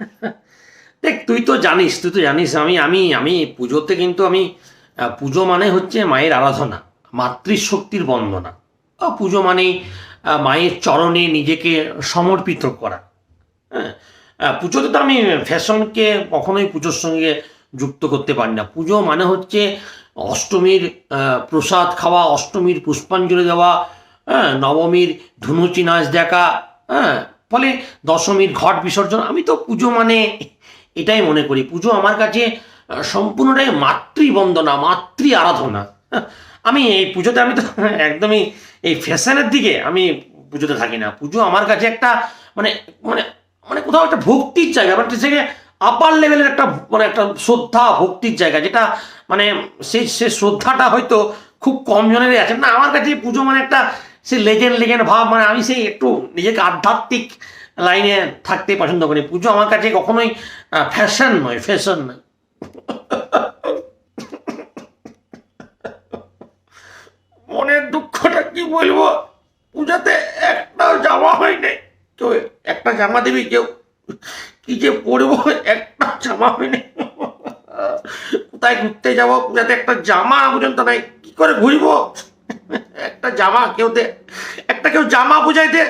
দেখ, তুই তো জানিস, তুই তো জানিস, আমি আমি আমি পুজোতে কিন্তু আমি পুজো মানে হচ্ছে মায়ের আরাধনা, মাতৃশক্তির বন্দনা। পুজো মানে মায়ের চরণে নিজেকে সমর্পিত করা। হ্যাঁ? পুজোতে তো আমি ফ্যাশনকে কখনোই পুজোর সঙ্গে যুক্ত করতে পারি না। পুজো মানে হচ্ছে অষ্টমীর প্রসাদ খাওয়া, অষ্টমীর পুষ্পাঞ্জলি দেওয়া হ্যাঁ? নবমীর ধুনুচি নাচ দেখা হ্যাঁ? ফলে দশমীর ঘট বিসর্জন, আমি তো পুজো মানে এটাই মনে করি। পুজো আমার কাছে সম্পূর্ণটাই মাতৃবন্দনা, মাতৃ আরাধনা। আমি এই পুজোতে, আমি তো একদমই এই ফ্যাশনের দিকে আমি পুজোতে থাকি না। পুজো আমার কাছে একটা মানে মানে মানে কোথাও একটা ভক্তির জায়গা মানে সেখানে আপার লেভেলের একটা মানে একটা শ্রদ্ধা, ভক্তির জায়গা, যেটা মানে সেই সে শ্রদ্ধাটা হয়তো খুব কম জনেরই আছে। না, আমার কাছে পুজো মানে একটা সে লেজেন্ড লেজেন্ড ভাব মানে আমি সেই একটু নিজেকে আধ্যাত্মিক লাইনে থাকতে পছন্দ করি। পুজো আমার কাছে কখনোই ফ্যাশন নয় ফ্যাশন নয়। মনের দুঃখটা কি বলব? পূজাতে একটাও জামা হয়নি। কেউ একটা জামা দিবি, কেউ কি যে পরবো, একটা জামা হয়নি। কোথায় ঘুরতে যাব? পূজাতে একটা জামা পর্যন্ত নাই কি করে ঘুরবো? একটা জামা কেউ দে একটা কেউ জামা বুঝাই দে।